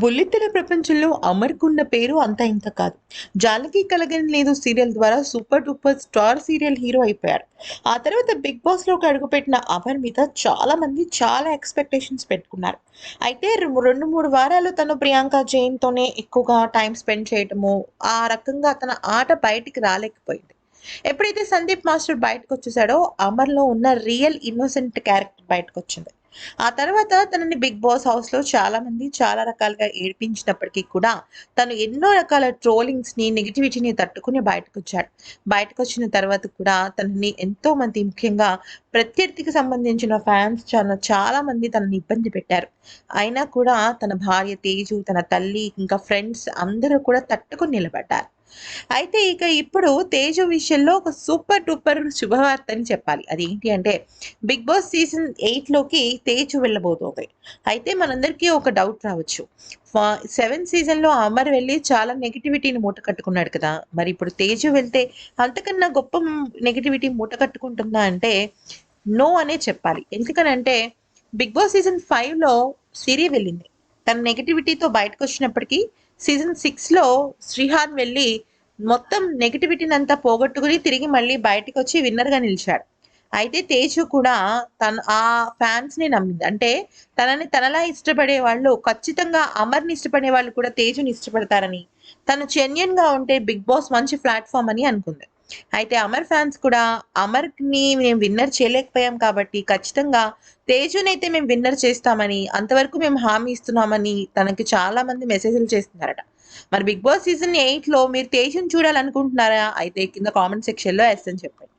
బుల్లితెర ప్రపంచంలో అమర్కున్న పేరు అంత ఇంత కాదు. జానకి కలగని లేదు సీరియల్ ద్వారా super duper star serial hero అయిపోయారు. ఆ తర్వాత బిగ్ బాస్లోకి అడుగుపెట్టిన అమర్ మీద చాలా మంది చాలా ఎక్స్పెక్టేషన్స్ పెట్టుకున్నారు. అయితే రెండు మూడు వారాలు తను ప్రియాంక జైన్తోనే ఎక్కువగా టైం స్పెండ్ చేయటము ఆ రకంగా తన ఆట బయటికి రాలేకపోయింది. ఎప్పుడైతే సందీప్ మాస్టర్ బయటకు వచ్చేసాడో అమర్లో ఉన్న రియల్ ఇన్నోసెంట్ క్యారెక్టర్ బయటకు వచ్చింది ఆ తర్వాత తనని బిగ్ బాస్ హౌస్లో చాలా మంది చాలా రకాలుగా ఏడిపించినప్పటికీ కూడా తను ఎన్నో రకాల ట్రోలింగ్స్ని నెగిటివిటీని తట్టుకుని బయటకు వచ్చాడు బయటకు వచ్చిన తర్వాత కూడా తనని ఎంతో మంది ముఖ్యంగా ప్రత్యర్థికి సంబంధించిన ఫ్యాన్స్ చాలా చాలా మంది తనని ఇబ్బంది పెట్టారు. అయినా కూడా తన భార్య తేజు తన తల్లి ఇంకా ఫ్రెండ్స్ అందరూ కూడా తట్టుకుని నిలబడ్డారు. అయితే ఇక ఇప్పుడు తేజు విషయంలో ఒక సూపర్ డూపర్ శుభవార్త అని చెప్పాలి ఏంటి అంటే బిగ్ బాస్ సీజన్ ఎయిట్లోకి తేజు వెళ్ళబోతోంది. అయితే మనందరికీ ఒక డౌట్ రావచ్చు. సెవెన్ సీజన్లో అమర్ వెళ్ళి చాలా నెగిటివిటీని మూట కట్టుకున్నాడు కదా. మరి ఇప్పుడు తేజు వెళ్తే అంతకన్నా గొప్ప నెగిటివిటీ మూట కట్టుకుంటుందా అంటే నో అనే చెప్పాలి. ఎందుకనంటే బిగ్ బాస్ సీజన్ ఫైవ్లో సిరి వెళ్ళింది. తన నెగిటివిటీతో బయటకు వచ్చినప్పటికీ సీజన్ సిక్స్లో శ్రీహాన్ వెళ్ళి మొత్తం నెగిటివిటీని అంతా పోగొట్టుకుని తిరిగి మళ్ళీ బయటకు వచ్చి విన్నర్గా నిలిచాడు. అయితే తేజు కూడా తన ఆ ఫ్యాన్స్ని నమ్మింది. అంటే తనని తనలా ఇష్టపడే వాళ్ళు ఖచ్చితంగా అమర్ని ఇష్టపడే వాళ్ళు కూడా తేజుని ఇష్టపడతారని తను జెన్యున్గా ఉంటే బిగ్ బాస్ మంచి ప్లాట్ఫామ్ అని అనుకుంది. అయితే అమర్ ఫ్యాన్స్ కూడా అమర్ని మేము విన్నర్ చేయలేకపోయాం కాబట్టి ఖచ్చితంగా తేజునైతే మేము విన్నర్ చేస్తామని అంతవరకు మేము హామీ ఇస్తున్నామని తనకి చాలా మంది మెసేజ్లు చేస్తున్నారట. మరి బిగ్ బాస్ సీజన్ ఎయిట్లో మీరు తేజుని చూడాలనుకుంటున్నారా? అయితే కింద కామెంట్ సెక్షన్లో ఎస్ అని చెప్పండి.